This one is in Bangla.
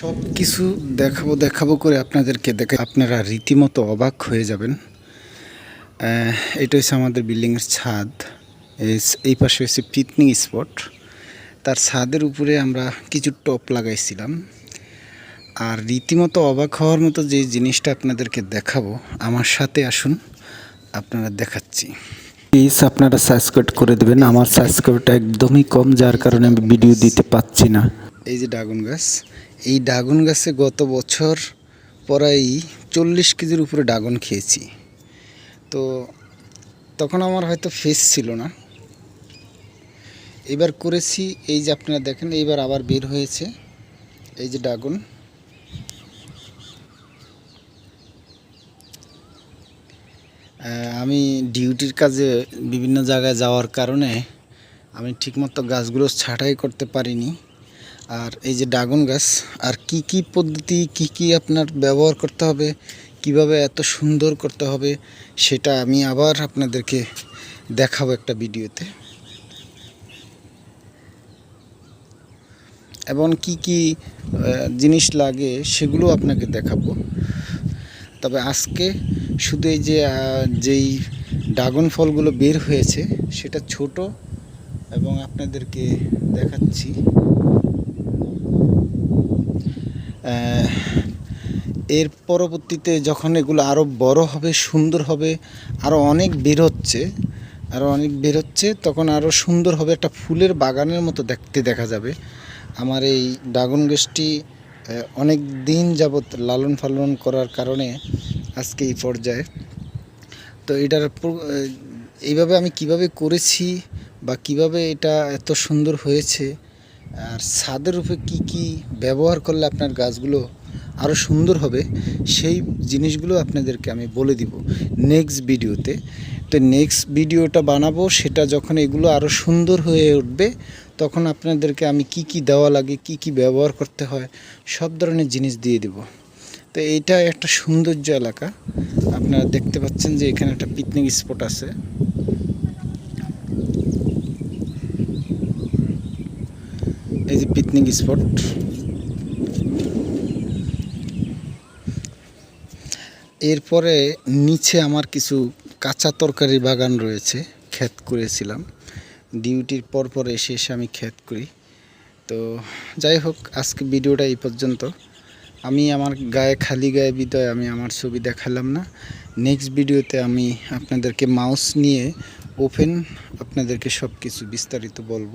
সব কিছু দেখাবো দেখাবো করে আপনাদেরকে দেখে আপনারা রীতিমতো অবাক হয়ে যাবেন। এটা হচ্ছে আমাদের বিল্ডিংয়ের ছাদ। এই- পাশে হচ্ছে পিকনিক স্পট তার ছাদের উপরে আমরা কিছু টপ লাগাইছিলাম। আর রীতিমতো অবাক হওয়ার মতো যে জিনিসটা আপনাদেরকে দেখাবো, আমার সাথে আসুন, আপনারা দেখাচ্ছি। প্লিজ আপনারা সাবস্ক্রাইব করে দেবেন। আমার সাবস্ক্রাইবটা একদমই কম, যার কারণে আমি ভিডিও দিতে পাচ্ছি না। এই যে ড্রাগন গাছ, এই ড্রাগন গাছে গত বছর প্রায় চল্লিশ কেজির উপরে ড্রাগন খেয়েছি। তো তখন আমার হয়তো ফেস ছিল না। এবার করেছি, এই যে আপনারা দেখেন, এইবার আবার বের হয়েছে এই যে ড্রাগন। আমি ডিউটির কাজে বিভিন্ন জায়গায় যাওয়ার কারণে আমি ঠিকমতো গাছগুলো ছাঁটাই করতে পারিনি। আর এই যে ড্রাগন গাছ, আর কি কি পদ্ধতি, কি কি আপনার ব্যবহার করতে হবে, কীভাবে এত সুন্দর করতে হবে, সেটা আমি আবার আপনাদেরকে দেখাবো একটা ভিডিওতে। এবং কি কি জিনিস লাগে সেগুলো আপনাকে দেখাবো। তবে আজকে শুধু এই যে যেই ড্রাগন ফলগুলো বের হয়েছে, সেটা ছোট এবং আপনাদেরকে দেখাচ্ছি। এর পরবর্তীতে যখন এগুলো আরও বড় হবে, সুন্দর হবে আরও অনেক বের হচ্ছে আরও অনেক বের হচ্ছে, তখন আরও সুন্দর হবে একটা ফুলের বাগানের মতো দেখতে দেখা যাবে। আমার এই ড্রাগন গাছটি অনেক দিন যাবৎ লালন পালন করার কারণে আজকে এই পর্যায়ে। তো এটার এইভাবে আমি কীভাবে করেছি বা কীভাবে এটা এত সুন্দর হয়েছে আর ছাদের উপরে কি কি ব্যবহার করলে আপনার গাছগুলো আরও সুন্দর হবে, সেই জিনিসগুলো আপনাদেরকে আমি বলে দিব নেক্সট ভিডিওতে। তো নেক্সট ভিডিওটা বানাবো, সেটা যখন এগুলো আরও সুন্দর হয়ে উঠবে, তখন আপনাদেরকে আমি কি কি দেওয়া লাগে, কি কি ব্যবহার করতে হয়, সব ধরনের জিনিস দিয়ে দেব। তো এইটা একটা সৌন্দর্য এলাকা। আপনারা দেখতে পাচ্ছেন যে এখানে একটা পিকনিক স্পট আছে। এই যে পিকনিক স্পট এরপরে নিচে আমার কিছু কাঁচা তরকারি বাগান রয়েছে, ক্ষেত করেছিলাম। ডিউটির পর পর এসে এসে আমি ক্ষেত করি। তো যাই হোক, আজকে ভিডিওটা এই পর্যন্ত। আমি আমার গায়ে খালি গায়ে বিদয়, আমি আমার ছবি দেখালাম না। নেক্সট ভিডিওতে আমি আপনাদেরকে মাউস নিয়ে ওপেন আপনাদেরকে সব কিছু বিস্তারিত বলব।